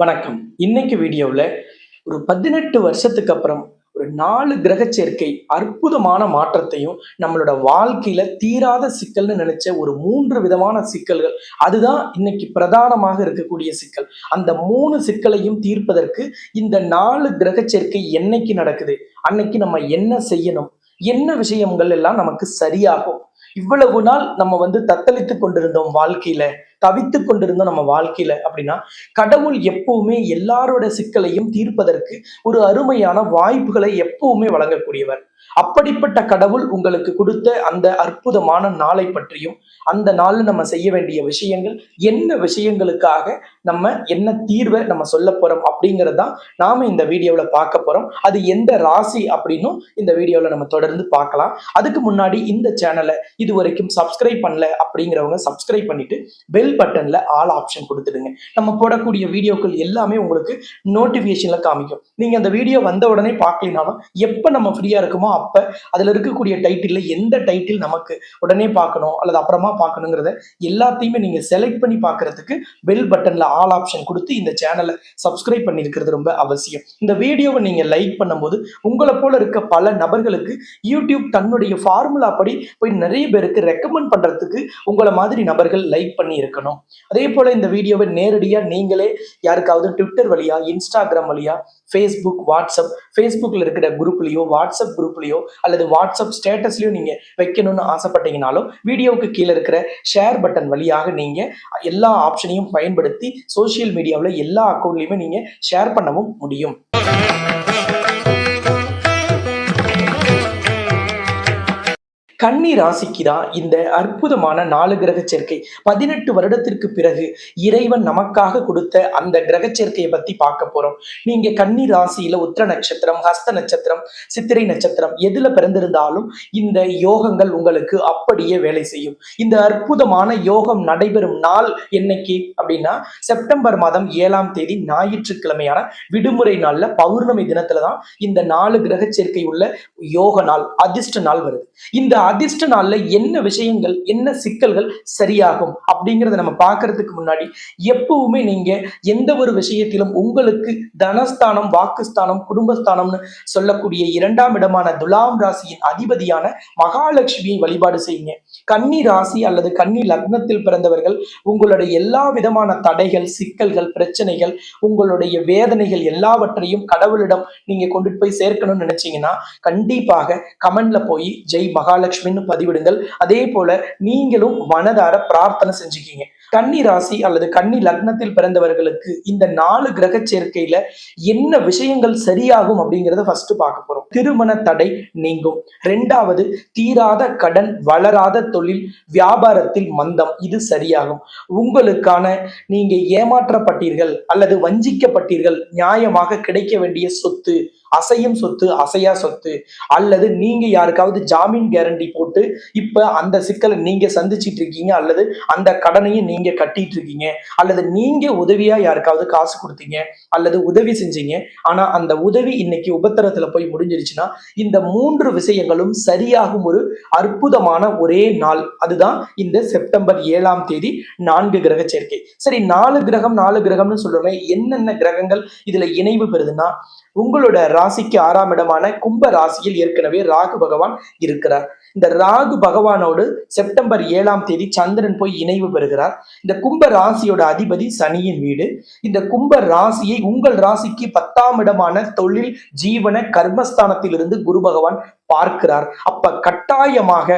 வணக்கம். இன்னைக்கு வீடியோவில் ஒரு பதினெட்டு வருஷத்துக்கு அப்புறம் ஒரு நாலு கிரக சேர்க்கை அற்புதமான மாற்றத்தையும் நம்மளோட வாழ்க்கையில தீராத சிக்கல்னு நினைச்ச ஒரு மூன்று விதமான சிக்கல்கள். அதுதான் இன்னைக்கு பிரதானமாக இருக்கக்கூடிய சிக்கல். அந்த மூணு சிக்கலையும் தீர்ப்பதற்கு இந்த நாலு கிரக சேர்க்கை என்னைக்கு நடக்குது? அன்னைக்கு நம்ம என்ன செய்யணும்? என்ன விஷயங்கள் எல்லாம் நமக்கு சரியாகும்? இவ்வளவு நாள் நம்ம வந்து தத்தளித்து கொண்டிருந்தோம் வாழ்க்கையில தவித்து கொண்டிருந்தோம் நம்ம வாழ்க்கையில அப்படின்னா கடவுள் எப்பவுமே எல்லாரோட சிக்கலையும் தீர்ப்பதற்கு ஒரு அருமையான வாய்ப்புகளை எப்பவுமே வழங்கக்கூடியவர். அப்படிப்பட்ட கடவுள் உங்களுக்கு கொடுத்த அந்த அற்புதமான நாளை பற்றியும் அந்த நாளில் நம்ம செய்ய வேண்டிய விஷயங்கள் என்ன விஷயங்களுக்காக நம்ம என்ன தீர்வை நம்ம சொல்ல போறோம் அப்படிங்கறதுதான் நாம இந்த வீடியோவில் பார்க்க போறோம். அது எந்த ராசி அப்படின்னும் இந்த வீடியோவில் நம்ம தொடர்ந்து பார்க்கலாம். அதுக்கு முன்னாடி இந்த சேனலை இது வரைக்கும் சப்ஸ்கிரைப் பண்ணல அப்படிங்கிறவங்க சப்ஸ்கிரைப் பண்ணிட்டு பெல் பட்டன்ல ஆல் ஆப்ஷன் கொடுத்துடுங்க. நம்ம போடக்கூடிய வீடியோக்கள் எல்லாமே உங்களுக்கு நோட்டிஃபிகேஷன்ல காமிக்கும். நீங்க அந்த வீடியோ வந்த உடனே பார்க்கலினாலும் எப்ப நம்ம ஃப்ரீயா இருக்குமோ அப்ப அதுல இருக்கக்கூடிய டைட்டில்ல எந்த டைட்டில் நமக்கு உடனே பார்க்கணும் அல்லது அப்புறமா பார்க்கணுங்கிறத எல்லாத்தையுமே நீங்க செலக்ட் பண்ணி பார்க்கறதுக்கு பெல் பட்டன்ல ஆல் ஆப்ஷன் கொடுத்து இந்த சேனலை சப்ஸ்கிரைப் பண்ணிருக்கிறது ரொம்ப அவசியம். இந்த வீடியோவை நீங்க லைக் பண்ணும்போது உங்களை போல இருக்க பல நபர்களுக்கு யூடியூப் தன்னுடைய ஃபார்முலா படி போய் நிறைய பேருக்கு ரெக்கமெண்ட் பண்றதுக்கு உங்களை மாதிரி நபர்கள் லைக் பண்ணி இருக்கணும் அதே போல இந்த வீடியோவை நேரடியாக நீங்களே யாருக்காவது ட்விட்டர் வழியா இன்ஸ்டாகிராம் வழியா ஃபேஸ்புக் வாட்ஸ்அப் ஃபேஸ்புக்கில் இருக்கிற குரூப்லேயோ வாட்ஸ்அப் குரூப்லேயோ அல்லது வாட்ஸ்அப் ஸ்டேட்டஸ்லையோ நீங்கள் வைக்கணும்னு ஆசைப்பட்டீங்கனாலும் வீடியோவுக்கு கீழே இருக்கிற ஷேர் பட்டன் வழியாக நீங்கள் எல்லா ஆப்ஷனையும் பயன்படுத்தி சோஷியல் மீடியாவில் எல்லா அக்கௌண்ட்லையுமே நீங்கள் ஷேர் பண்ணவும் முடியும். கன்னி ராசிக்கு தான் இந்த அற்புதமான நாலு கிரக சேர்க்கை. பதினெட்டு வருடத்திற்கு பிறகு இறைவன் நமக்காக கொடுத்த அந்த கிரக சேர்க்கையை பத்தி பார்க்க போறோம். நீங்க கன்னி ராசியில உத்திர நட்சத்திரம் ஹஸ்த நட்சத்திரம் சித்திரை நட்சத்திரம் எதுல பிறந்திருந்தாலும் இந்த யோகங்கள் உங்களுக்கு அப்படியே வேலை செய்யும். இந்த அற்புதமான யோகம் நடைபெறும் நாள் என்னைக்கு? அப்படின்னா செப்டம்பர் மாதம் ஏழாம் தேதி ஞாயிற்றுக்கிழமையான விடுமுறை நாள்ல பௌர்ணமி தினத்துலதான் இந்த நாலு கிரக சேர்க்கை உள்ள யோக நாள் அதிர்ஷ்ட நாள் வருது. இந்த அதிர்ஷ்ட நாள்ல என்ன விஷயங்கள் என்ன சிக்கல்கள் சரியாகும் அப்படிங்கறத நம்ம பார்க்கறதுக்கு முன்னாடி எப்பவுமே நீங்க எந்த ஒரு விஷயத்திலும் உங்களுக்கு தனஸ்தானம் வாக்குஸ்தானம் குடும்பஸ்தானம்னு சொல்லக்கூடிய இரண்டாம் இடமான துலாம் ராசியின் அதிபதியான மகாலட்சுமியை வழிபாடு செய்யுங்க. கன்னி ராசி அல்லது கன்னி லக்னத்தில் பிறந்தவர்கள் உங்களுடைய எல்லா விதமான தடைகள் சிக்கல்கள் பிரச்சனைகள் உங்களுடைய வேதனைகள் எல்லாவற்றையும் கடவுளிடம் நீங்க கொண்டு போய் சேர்க்கணும்னு நினைச்சீங்கன்னா கண்டிப்பாக கமெண்ட்ல போய் ஜெய் மகாலட்சுமி மகாலட்சுமின்னு பதிவிடுங்கள். அதே போல நீங்களும் மனதார பிரார்த்தனை செஞ்சுக்கீங்க. கன்னி ராசி அல்லது கன்னி லக்னத்தில் பிறந்தவர்களுக்கு இந்த நாலு கிரக சேர்க்கையில என்ன விஷயங்கள் சரியாகும் அப்படிங்கறத ஃபர்ஸ்ட் பார்க்க போறோம். திருமண தடை நீங்கும். ரெண்டாவது தீராத கடன் வளராத தொழில் வியாபாரத்தில் மந்தம் இது சரியாகும். உங்களுக்கான நீங்க ஏமாற்றப்பட்டீர்கள் அல்லது வஞ்சிக்கப்பட்டீர்கள் நியாயமாக கிடைக்க வேண்டிய சொத்து அசையும் சொத்து அசையா சொத்து அல்லது நீங்க யாருக்காவது ஜாமீன் கேரண்டி போட்டு இப்ப அந்த சிக்கலை நீங்க சந்திச்சிட்டு இருக்கீங்க அல்லது அந்த கடனையும் நீங்க கட்டிட்டு இருக்கீங்க அல்லது நீங்க உதவியா யாருக்காவது காசு கொடுத்தீங்க அல்லது உதவி செஞ்சீங்க ஆனா அந்த உதவி இன்னைக்கு உபத்திரத்துல போய் முடிஞ்சிருச்சுன்னா இந்த மூன்று விஷயங்களும் சரியாகும் ஒரு அற்புதமான ஒரே நாள். அதுதான் இந்த செப்டம்பர் ஏழாம் தேதி நான்கு கிரக சேர்க்கை. சரி நாலு கிரகம் நாலு கிரகம்னு சொல்றேன் என்னென்ன கிரகங்கள் இதுல இணைவு பெறுதுன்னா உங்களோட ராசிக்கு ஆறாம் இடமான கும்ப ராசியில் ஏற்கனவே ராகு பகவான் இருக்கிறார். இந்த ராகு பகவானோடு செப்டம்பர் ஏழாம் தேதி சந்திரன் போய் இணைவு பெறுகிறார். இந்த கும்ப ராசியோட அதிபதி சனியின் வீடு. இந்த கும்ப ராசியை உங்கள் ராசிக்கு பத்தாம் இடமான தொழில் ஜீவன கர்மஸ்தானத்திலிருந்து குரு பகவான் பார்க்கிறார். அப்ப கட்டாயமாக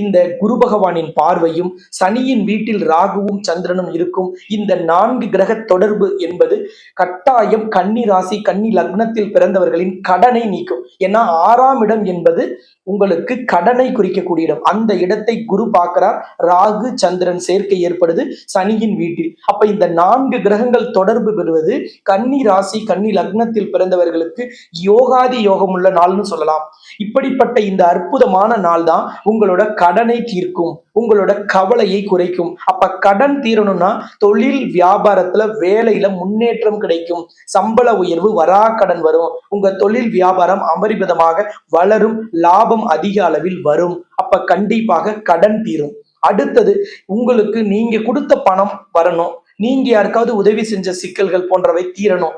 இந்த குரு பகவானின் பார்வையும் சனியின் வீட்டில் ராகுவும் சந்திரனும் இருக்கும். இந்த நான்கு கிரக தொடர்பு என்பது கட்டாயம் கன்னி ராசி கன்னி லக்னத்தில் பிறந்தவர்களின் கடனை நீக்கும். ஏன்னா ஆறாம் இடம் என்பது உங்களுக்கு கடனை குறிக்கக்கூடிய இடம். அந்த இடத்தை குரு பார்க்கிறார். ராகு சந்திரன் சேர்க்கை ஏற்படுது சனியின் வீட்டில். அப்ப இந்த நான்கு கிரகங்கள் தொடர்பு பெறுவது கன்னி ராசி கன்னி லக்னத்தில் பிறந்தவர்களுக்கு யோகாதி யோகம் உள்ள நாள்னு சொல்லலாம். இப்படிப்பட்ட இந்த அற்புதமான நாள் தான் உங்களோட கடனை தீர்க்கும் உங்களோட கவலையை குறைக்கும். அப்ப கடன் தீரணும்னா தொழில் வியாபாரத்துல வேலையில முன்னேற்றம் கிடைக்கும். சம்பள உயர்வு வரா கடன் வரும். உங்க தொழில் வியாபாரம் அபரிமிதமாக வளரும் லாபம் அதிக அளவில் வரும். அப்ப கண்டிப்பாக கடன் தீரும். அடுத்தது உங்களுக்கு நீங்க கொடுத்த பணம் வரணும். நீங்க யாருக்காவது உதவி செஞ்ச சிக்கல்கள் போன்றவை தீரணும்.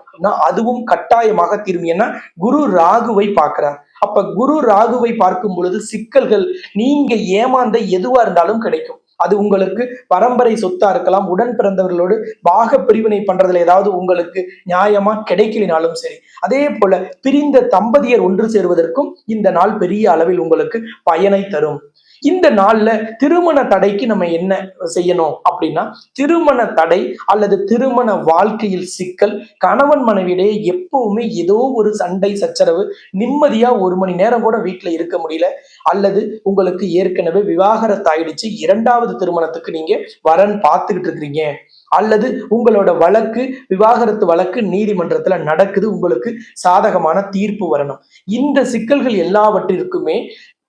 அதுவும் கட்டாயமாக தீரும். ஏன்னா குரு ராகுவை பார்க்கிறார். அப்ப குரு ராகுவை பார்க்கும் பொழுது சிக்கல்கள் நீங்க ஏமாந்த எதுவா இருந்தாலும் கிடைக்கும். அது உங்களுக்கு பரம்பரை சொத்தா இருக்கலாம் உடன் பிறந்தவர்களோடு பாக பிரிவினை பண்றதுல ஏதாவது உங்களுக்கு நியாயமா கிடைக்கலினாலும் சரி. அதே போல பிரிந்த தம்பதியர் ஒன்று சேருவதற்கும் இந்த நாள் பெரிய அளவில் உங்களுக்கு பயனை தரும். இந்த நாள்ல திருமண தடைக்கு நம்ம என்ன செய்யணும் அப்படின்னா திருமண தடை அல்லது திருமண வாழ்க்கையில் சிக்கல் கணவன் மனைவியிடையே எப்பவுமே ஏதோ ஒரு சண்டை சச்சரவு நிம்மதியா ஒரு மணி நேரம் கூட வீட்டுல இருக்க முடியல அல்லது உங்களுக்கு ஏற்கனவே விவாகரத்து ஆயிடுச்சு இரண்டாவது திருமணத்துக்கு நீங்க வரன் பார்த்துக்கிட்டு இருக்கிறீங்க அல்லது உங்களோட வழக்கு விவாகரத்து வழக்கு நீதிமன்றத்துல நடக்குது உங்களுக்கு சாதகமான தீர்ப்பு வரணும். இந்த சிக்கல்கள் எல்லாவற்றிற்குமே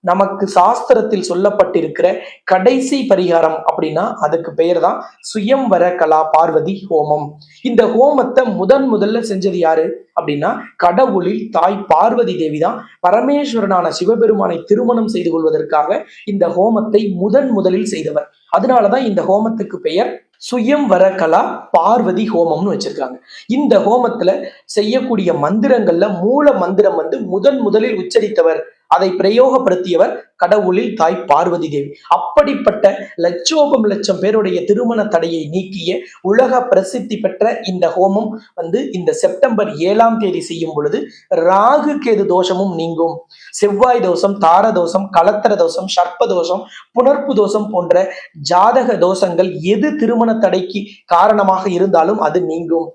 நமக்கு சாஸ்திரத்தில் சொல்லப்பட்டிருக்கிற கடைசி பரிகாரம் அப்படின்னா அதுக்கு பெயர் தான் சுயம்வர கலா பார்வதி ஹோமம். இந்த ஹோமத்தை முதன் முதல்ல செஞ்சது யாரு? அப்படின்னா கடவுளில் தாய் பார்வதி தேவி தான் பரமேஸ்வரனான சிவபெருமானை திருமணம் செய்து கொள்வதற்காக இந்த ஹோமத்தை முதன் முதலில் செய்தவர். அதனாலதான் இந்த ஹோமத்துக்கு பெயர் சுயம்வர கலா பார்வதி ஹோமம்னு வச்சிருக்காங்க. இந்த ஹோமத்துல செய்யக்கூடிய மந்திரங்கள்ல மூல மந்திரம் வந்து முதன் முதலில் உச்சரித்தவர் அதை பிரயோகப்படுத்தியவர் கடவுளில் தாய் பார்வதி தேவி. அப்படிப்பட்ட லட்சோபம் லட்சம் பேருடைய திருமண தடையை நீக்கிய உலக பிரசித்தி பெற்ற இந்த ஹோமம் வந்து இந்த செப்டம்பர் ஏழாம் தேதி செய்யும் பொழுது ராகு கேது தோஷமும் நீங்கும். செவ்வாய் தோஷம் தார தோஷம் கலத்தர தோஷம் சர்ப்ப தோஷம் புணர்ப்பு தோஷம் போன்ற ஜாதக தோஷங்கள் எது திருமண தடைக்கு காரணமாக இருந்தாலும் அது நீங்கும்.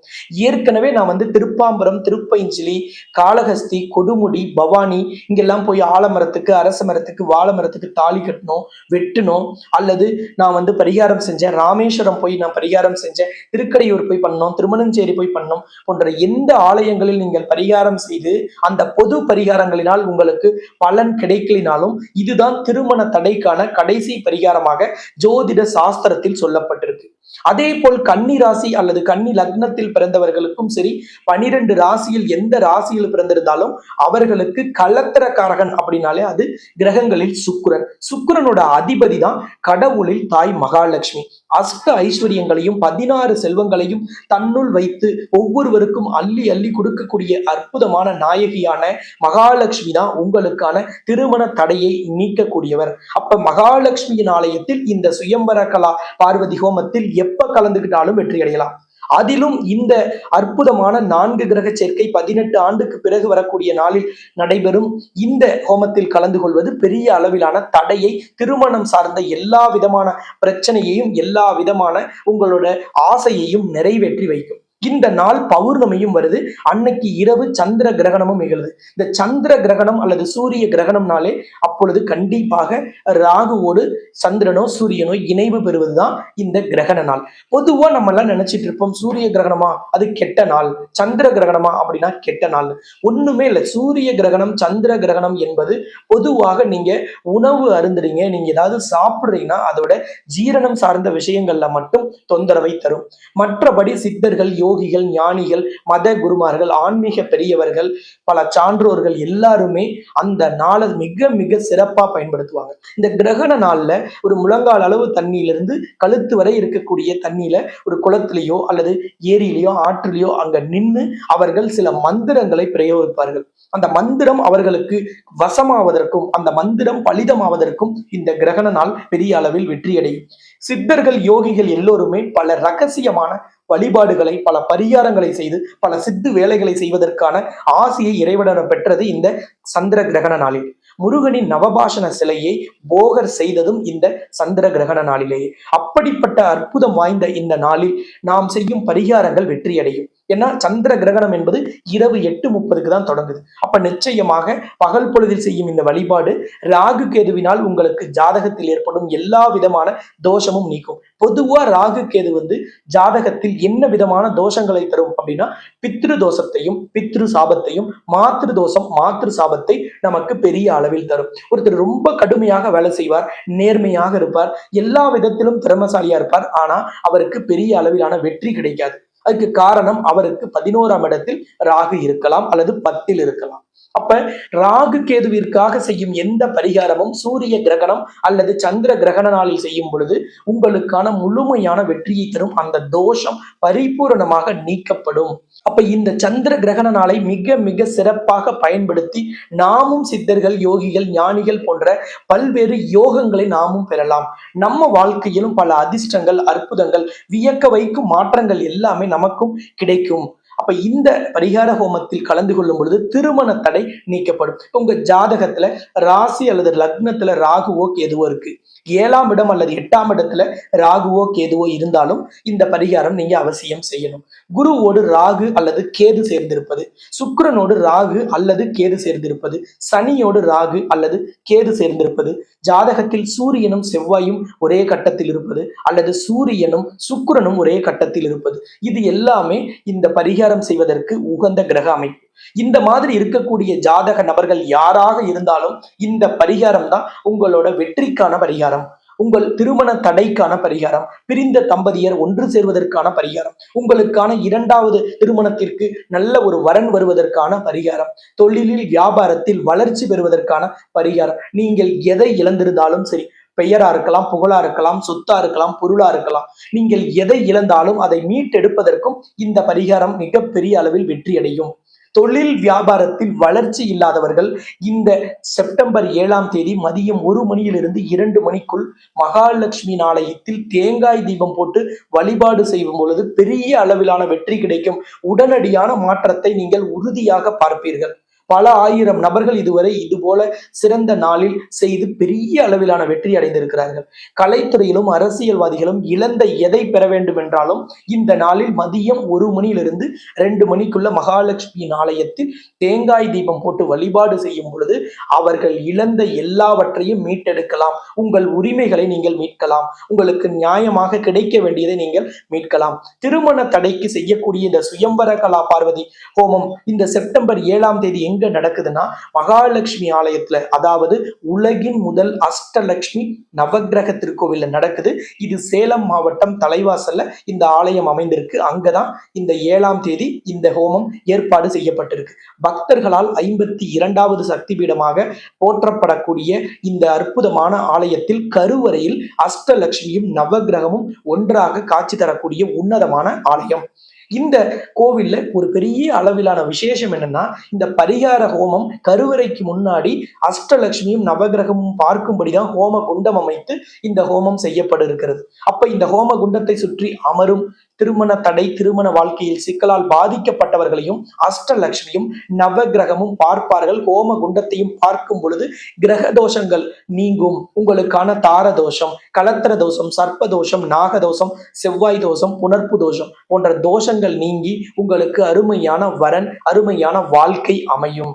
ஏற்கனவே நான் வந்து திருப்பாம்பரம் திருப்பைஞ்சிலி காளஹஸ்தி கொடுமுடி பவானி இங்கெல்லாம் போய் ஆலமரத்துக்கு அரச மரத்துக்கு வா ஆலமரத்துக்கு தாலி கட்டணும் வெட்டணும் அல்லது நான் வந்து பரிகாரம் செஞ்சேன் ராமேஸ்வரம் போய் நான் பரிகாரம் செஞ்சேன் திருக்கடையூர் போய் பண்ணோம் திருமணஞ்சேரி போய் பண்ணோம் போன்ற எந்த ஆலயங்களில் நீங்கள் பரிகாரம் செய்து அந்த பொது பரிகாரங்களினால் உங்களுக்கு பலன் கிடைக்கலினாலும் இதுதான் திருமண தடைக்கான கடைசி பரிகாரமாக ஜோதிட சாஸ்திரத்தில் சொல்லப்பட்டிருக்கு. அதே போல் கன்னி ராசி அல்லது கன்னி லக்னத்தில் பிறந்தவர்களுக்கும் சரி பனிரெண்டு ராசியில் எந்த ராசியில் பிறந்திருந்தாலும் அவர்களுக்கு கலத்திரக்காரகன் அப்படின்னாலே அது கிரகங்களில் சுக்கிரன். சுக்கிரனோட அதிபதி தான் கடவுளில் தாய் மகாலட்சுமி. அஷ்ட ஐஸ்வர்யங்களையும் பதினாறு செல்வங்களையும் தன்னுள் வைத்து ஒவ்வொருவருக்கும் அள்ளி அள்ளி கொடுக்கக்கூடிய அற்புதமான நாயகியான மகாலட்சுமி தான் உங்களுக்கான திருமண தடையை நீக்கக்கூடியவர். அப்ப மகாலட்சுமியின் ஆலயத்தில் இந்த சுயம்பர கலா பார்வதி ஹோமத்தில் எப்ப கலந்துக்கிட்டாலும் வெற்றி அடையலாம். அதிலும் இந்த அற்புதமான நான்கு கிரக சேர்க்கை பதினெட்டு ஆண்டுக்கு பிறகு வரக்கூடிய நாளில் நடைபெறும் இந்த ஹோமத்தில் கலந்து கொள்வது பெரிய அளவிலான தடையை திருமணம் சார்ந்த எல்லா விதமான பிரச்சனையையும் எல்லா விதமான உங்களோட ஆசையையும் நிறைவேற்றி வைக்கும். இந்த நாள் பௌர்ணமியும் வருது. அன்னைக்கு இரவு சந்திர கிரகணமும் நிகழுது. இந்த சந்திர கிரகணம் அல்லது சூரிய கிரகணம்னாலே அப்பொழுது கண்டிப்பாக ராகுவோடு சந்திரனோ சூரியனோ இணைவு பெறுவதுதான் இந்த கிரகண நாள். பொதுவா நம்ம எல்லாம் நினைச்சிட்டு இருப்போம் சூரிய கிரகணமா? அது கெட்ட நாள். சந்திர கிரகணமா அப்படின்னா கெட்ட நாள். ஒண்ணுமே இல்லை. சூரிய கிரகணம் சந்திர கிரகணம் என்பது பொதுவாக நீங்க உணவு அருந்துறீங்க. நீங்க ஏதாவது சாப்பிடுறீங்கன்னா அதோட ஜீரணம் சார்ந்த விஷயங்கள்ல மட்டும் தொந்தரவை தரும். மற்றபடி சித்தர்கள் யோகிகள் ஞானிகள் மத குருமார்கள் ஆன்மீக பெரியவர்கள் பல சான்றோர்கள் எல்லாருமே அந்த நாளை மிக மிக சிறப்பா பயன்படுத்துவாங்க. இந்த கிரகண நாள்ல ஒரு முழங்கால் அளவு தண்ணியிலிருந்து கழுத்து வரை இருக்கக்கூடிய தண்ணியில ஒரு குளத்திலேயோ அல்லது ஏரியிலேயோ ஆற்றிலேயோ அங்க நின்று அவர்கள் சில மந்திரங்களை பிரயோகிப்பார்கள். அந்த மந்திரம் அவர்களுக்கு வசமாவதற்கும் அந்த மந்திரம் பலிதமாவதற்கும் இந்த கிரகண நாள் பெரிய அளவில் வெற்றியடையும். சித்தர்கள் யோகிகள் எல்லோருமே பல ரகசியமான வழிபாடுகளை பல பரிகாரங்களை செய்து பல சித்து வேலைகளை செய்வதற்கான ஆசையை இறைவனிடம் பெற்றது இந்த சந்திர கிரகண நாளில். முருகனின் நவபாஷண சிலையை போகர் செய்ததும் இந்த சந்திர கிரகண நாளிலேயே. அப்படிப்பட்ட அற்புதம் வாய்ந்த இந்த நாளில் நாம் செய்யும் பரிகாரங்கள் வெற்றியடையும். ஏன்னா சந்திர கிரகணம் என்பது இரவு எட்டு முப்பதுக்கு தான் தொடங்குது. அப்ப நிச்சயமாக பகல் பொழுதில் செய்யும் இந்த வழிபாடு ராகு கேதுவினால் உங்களுக்கு ஜாதகத்தில் ஏற்படும் எல்லா விதமான தோஷமும் நீக்கும். பொதுவா ராகு கேது வந்து ஜாதகத்தில் என்ன விதமான தோஷங்களை தரும் அப்படின்னா பித்ரு தோஷத்தையும் பித்ரு சாபத்தையும் மாத்ரு தோஷம் மாத்ரு சாபத்தை நமக்கு பெரிய அளவில் தரும். ஒருத்தர் ரொம்ப கடுமையாக வேலை செய்வார் நேர்மையாக இருப்பார் எல்லா விதத்திலும் திறமசாலியா இருப்பார். ஆனா அவருக்கு பெரிய அளவிலான வெற்றி கிடைக்காது. அதுக்கு காரணம் அவருக்கு பதினோராம் இடத்தில் ராகு இருக்கலாம் அல்லது பத்தில் இருக்கலாம். அப்ப ராகு கேதுவிற்காக செய்யும் எந்த பரிகாரமும் சூரிய கிரகணம் அல்லது சந்திர கிரகண நாளில் செய்யும் பொழுது உங்களுக்கான முழுமையான வெற்றியை தரும் அந்த தோஷம் பரிபூரணமாக நீக்கப்படும். அப்ப இந்த சந்திர கிரகண நாளை மிக மிக சிறப்பாக பயன்படுத்தி நாமும் சித்தர்கள் யோகிகள் ஞானிகள் போன்ற பல்வேறு யோகங்களை நாமும் பெறலாம். நம்ம வாழ்க்கையிலும் பல அதிர்ஷ்டங்கள் அற்புதங்கள் வியக்க வைக்கும் மாற்றங்கள் எல்லாமே நமக்கும் கிடைக்கும். அப்ப இந்த பரிகார ஹோமத்தில் கலந்து கொள்ளும் பொழுது திருமண தடை நீக்கப்படும். உங்க ஜாதகத்துல ராசி அல்லது லக்னத்துல ராகுவோ கேதுவோ இருக்கு. ஏழாம் இடம் அல்லது எட்டாம் இடத்துல ராகுவோ கேதுவோ இருந்தாலும் இந்த பரிகாரம் நீங்க அவசியம் செய்யணும். குருவோடு ராகு அல்லது கேது சேர்ந்திருப்பது சுக்கரனோடு ராகு அல்லது கேது சேர்ந்திருப்பது சனியோடு ராகு அல்லது கேது சேர்ந்திருப்பது ஜாதகத்தில் சூரியனும் செவ்வாயும் ஒரே கட்டத்தில் இருப்பது அல்லது சூரியனும் சுக்கரனும் ஒரே கட்டத்தில் இருப்பது. இது எல்லாமே இந்த பரிகாரம் செய்வதற்கு உகந்த கிரக அமைப்பு. இந்த மாதிரி இருக்கக்கூடிய ஜாதக நபர்கள் யாராக இருந்தாலும் இந்த பரிகாரம் தான் உங்களோட வெற்றிக்கான பரிகாரம். உங்கள் திருமண தடைக்கான பரிகாரம் பிரிந்த தம்பதியர் ஒன்று சேர்வதற்கான பரிகாரம் உங்களுக்கான இரண்டாவது திருமணத்திற்கு நல்ல ஒரு வரன் வருவதற்கான பரிகாரம் தொழிலில் வியாபாரத்தில் வளர்ச்சி பெறுவதற்கான பரிகாரம். நீங்கள் எதை இழந்திருந்தாலும் சரி பெயரா இருக்கலாம் புகழா இருக்கலாம் சொத்தா இருக்கலாம் பொருளா இருக்கலாம். நீங்கள் எதை இழந்தாலும் அதை மீட்டெடுப்பதற்கும் இந்த பரிகாரம் மிகப்பெரிய அளவில் வெற்றி அடையும் தொழில் வியாபாரத்தில் வளர்ச்சி இல்லாதவர்கள் இந்த செப்டம்பர் ஏழாம் தேதி மதியம் ஒரு மணியிலிருந்து இரண்டு மணிக்குள் மகாலட்சுமி ஆலயத்தில் தேங்காய் தீபம் போட்டு வழிபாடு செய்யும் பொழுது பெரிய அளவிலான வெற்றி கிடைக்கும். உடனடியான மாற்றத்தை நீங்கள் உறுதியாக பார்ப்பீர்கள். பல ஆயிரம் நபர்கள் இதுவரை இது போல சிறந்த நாளில் செய்து பெரிய அளவிலான வெற்றி அடைந்திருக்கிறார்கள். கலைத்துறையிலும் அரசியல்வாதிகளும் இழந்த எதை பெற வேண்டும் என்றாலும் இந்த நாளில் மதியம் ஒரு மணியிலிருந்து ரெண்டு மணிக்குள்ள மகாலட்சுமியின் ஆலயத்தில் தேங்காய் தீபம் போட்டு வழிபாடு செய்யும் பொழுது அவர்கள் இழந்த எல்லாவற்றையும் மீட்டெடுக்கலாம். உங்கள் உரிமைகளை நீங்கள் மீட்கலாம். உங்களுக்கு நியாயமாக கிடைக்க வேண்டியதை நீங்கள் மீட்கலாம். திருமண தடைக்கு செய்யக்கூடிய இந்த சுயம்பர கலா பார்வதி ஹோமம் இந்த செப்டம்பர் ஏழாம் தேதி எங்க நடக்குதுன்னா மகாலட்சுமி ஆலயத்துல அதாவது உலகின் முதல் அஷ்டலட்சுமி நவக்கிரக திருக்கோவில்ல நடக்குது. இது சேலம் மாவட்டம் தலைவாசல்ல இந்த ஆலயம் அமைந்திருக்கு. அங்கதான் இந்த ஏழாம் தேதி இந்த ஹோமம் ஏற்பாடு செய்யப்பட்டிருக்கு. பக்தர்களால் ஐம்பத்தி இரண்டாவது சக்தி பீடமாக போற்றப்படக்கூடிய இந்த அற்புதமான ஆலயத்தில் கருவறையில் அஷ்டலட்சுமியும் நவக்கிரகமும் ஒன்றாக காட்சி தரக்கூடிய உன்னதமான ஆலயம். இந்த கோவில்ல ஒரு பெரிய அளவிலான விசேஷம் என்னன்னா இந்த பரிகார ஹோமம் கருவறைக்கு முன்னாடி அஷ்டலட்சுமியும் நவகிரகமும் பார்க்கும்படிதான் ஹோம குண்டம் அமைத்து இந்த ஹோமம் செய்யப்பட இருக்கிறது அப்ப இந்த ஹோம குண்டத்தை சுற்றி அமரும் திருமண தடை திருமண வாழ்க்கையில் சிக்கலால் பாதிக்கப்பட்டவர்களையும் அஷ்டலட்சுமியும் நவகிரகமும் பார்ப்பார்கள். ஹோம குண்டத்தையும் பார்க்கும் பொழுது கிரக தோஷங்கள் நீங்கும். உங்களுக்கான தார தோஷம் கலத்திர தோஷம் சர்ப்ப தோஷம் நாக தோஷம் செவ்வாய் தோஷம் புணர்ப்பு தோஷம் போன்ற தோஷங்கள் நீங்கி உங்களுக்கு அருமையான வரன் அருமையான வாழ்க்கை அமையும்.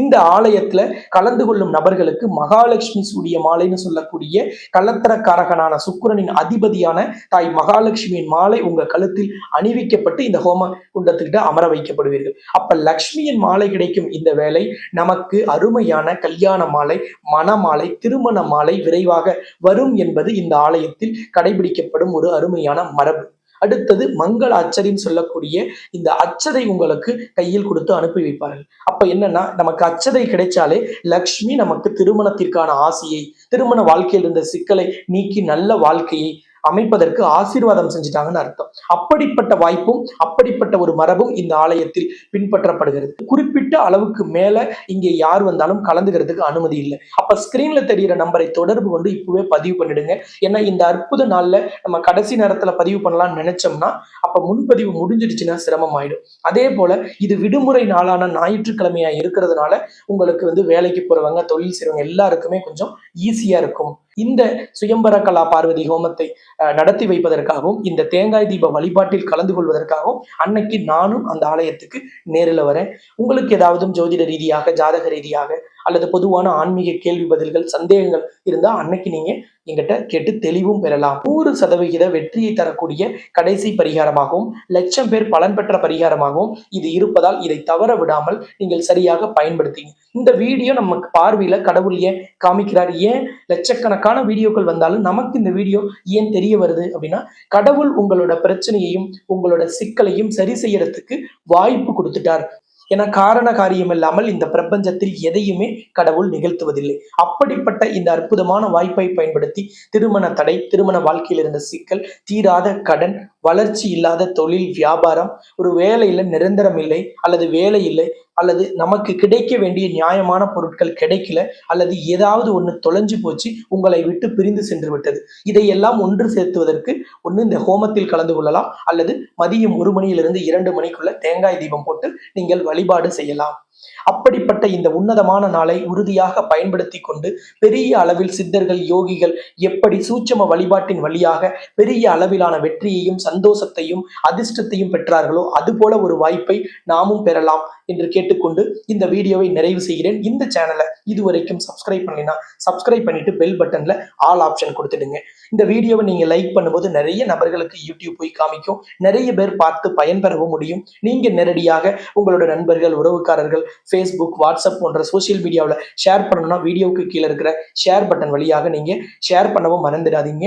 இந்த ஆலயத்துல கலந்து கொள்ளும் நபர்களுக்கு மகாலட்சுமி சூடிய மாலைன்னு சொல்லக்கூடிய கள்ளத்தரக்காரகனான சுக்கிரனின் அதிபதியான தாய் மகாலட்சுமியின் மாலை உங்க கழுத்தில் அணிவிக்கப்பட்டு இந்த ஹோம குண்டத்துக்கிட்ட அமர வைக்கப்படுவீர்கள். அப்ப லக்ஷ்மியின் மாலை கிடைக்கும் இந்த வேலை நமக்கு அருமையான கல்யாண மாலை மணமாலை திருமண மாலை விரைவாக வரும் என்பது இந்த ஆலயத்தில் கடைபிடிக்கப்படும் ஒரு அருமையான மரபு. அடுத்தது மங்கள அச்சரின்னு சொல்லக்கூடிய இந்த அச்சதை உங்களுக்கு கையில் கொடுத்து அனுப்பி வைப்பார்கள். அப்ப என்னன்னா நமக்கு அச்சதை கிடைச்சாலே லக்ஷ்மி நமக்கு திருமணத்திற்கான ஆசையை திருமண வாழ்க்கையில் இருந்த சிக்கலை நீக்கி நல்ல வாழ்க்கையை அமைப்பதற்கு ஆசீர்வாதம் செஞ்சுட்டாங்கன்னு அர்த்தம். அப்படிப்பட்ட வாய்ப்பும் அப்படிப்பட்ட ஒரு மரபும் இந்த ஆலயத்தில் பின்பற்றப்படுகிறது. குறிப்பிட்ட அளவுக்கு மேல இங்கே யார் வந்தாலும் கலந்துக்கிறதுக்கு அனுமதி இல்லை. அப்ப ஸ்கிரீன்ல தெரியிற நம்பரை தொடர்பு கொண்டு இப்பவே பதிவு பண்ணிடுங்க. ஏன்னா இந்த அற்புத நாள்ல நம்ம கடைசி நேரத்துல பதிவு பண்ணலாம்னு நினைச்சோம்னா அப்ப முன்பதிவு முடிஞ்சிடுச்சுன்னா சிரமம் ஆயிடும் அதே போல இது விடுமுறை நாளான ஞாயிற்றுக்கிழமையா இருக்கிறதுனால உங்களுக்கு வந்து வேலைக்கு போறவங்க தொழில் செய்றவங்க எல்லாருக்குமே கொஞ்சம் ஈஸியா இருக்கும். இந்த சுயம்பர கலா பார்வதி ஹோமத்தை அஹ், நடத்தி வைப்பதற்காகவும் இந்த தேங்காய் தீப வழிபாட்டில் கலந்து கொள்வதற்காகவும் அன்னைக்கு நானும் அந்த ஆலயத்துக்கு நேரில் வரேன். உங்களுக்கு ஏதாவது ஜோதிட ரீதியாக ஜாதக ரீதியாக அல்லது பொதுவான ஆன்மீக கேள்வி பதில்கள் சந்தேகங்கள் இருந்தா அன்னைக்கு நீங்க எங்கிட்ட கேட்டு தெளிவும் பெறலாம். நூறு சதவிகித வெற்றியை தரக்கூடிய கடைசி பரிகாரமாகவும் லட்சம் பேர் பலன் பெற்ற பரிகாரமாகவும் இது இருப்பதால் இதை தவற விடாமல் நீங்கள் சரியாக பயன்படுத்திங்க. இந்த வீடியோ நமக்கு பார்வையில கடவுள் ஏன் காமிக்கிறார்? ஏன் லட்சக்கணக்கான வீடியோக்கள் வந்தாலும் நமக்கு இந்த வீடியோ ஏன் தெரிய வருது அப்படின்னா கடவுள் உங்களோட பிரச்சனையையும் உங்களோட சிக்கலையும் சரி செய்யறதுக்கு வாய்ப்பு கொடுத்துட்டார். என காரண காரியம் இல்லாமல் இந்த பிரபஞ்சத்தில் எதையுமே கடவுள் நிகழ்த்துவதில்லை. அப்படிப்பட்ட இந்த அற்புதமான வாய்ப்பை பயன்படுத்தி திருமண தடை திருமண வாழ்க்கையில் இருந்த சிக்கல் தீராத கடன் வளர்ச்சி இல்லாத தொழில் வியாபாரம் ஒரு வேலையில நிரந்தரம் இல்லை அல்லது வேலை இல்லை அல்லது நமக்கு கிடைக்க வேண்டிய நியாயமான பொருட்கள் கிடைக்கல அல்லது ஏதாவது ஒன்று தொலைஞ்சு போச்சு உங்களை விட்டு பிரிந்து சென்று விட்டது. இதையெல்லாம் ஒன்று சேர்த்துவதற்கு ஒன்று இந்த ஹோமத்தில் கலந்து கொள்ளலாம். அல்லது மதியம் ஒரு மணியிலிருந்து இரண்டு மணிக்குள்ள தேங்காய் தீபம் போட்டு நீங்கள் வழிபாடு செய்யலாம். அப்படிப்பட்ட இந்த உன்னதமான நாளை உறுதியாக பயன்படுத்தி கொண்டு பெரிய அளவில் சித்தர்கள் யோகிகள் எப்படி சூட்சம வழிபாட்டின் வழியாக பெரிய அளவிலான வெற்றியையும் சந்தோஷத்தையும் அதிர்ஷ்டத்தையும் பெற்றார்களோ அதுபோல ஒரு வாய்ப்பை நாமும் பெறலாம். என்று கேட்டுக்கொண்டு இந்த வீடியோவை நிறைவு செய்கிறேன். இந்த சேனலை இதுவரைக்கும் சப்ஸ்கிரைப் பண்ணினா சப்ஸ்கிரைப் பண்ணிட்டு பெல் பட்டன்ல ஆல் ஆப்ஷன் கொடுத்துடுங்க. இந்த வீடியோவை நீங்க லைக் பண்ணும்போது நிறைய நபர்களுக்கு யூடியூப் போய் காமிக்கும். நிறைய பேர் பார்த்து பயன்பெறவும் முடியும். நீங்க நேரடியாக உங்களோட நண்பர்கள் உறவுக்காரர்கள் ஃபேஸ்புக் வாட்ஸ்அப் போன்ற சோஷியல் மீடியாவில் ஷேர் பண்ணணும்னா வீடியோவுக்கு கீழே இருக்கிற ஷேர் பட்டன் வழியாக நீங்க ஷேர் பண்ணவும் மறந்துடாதீங்க.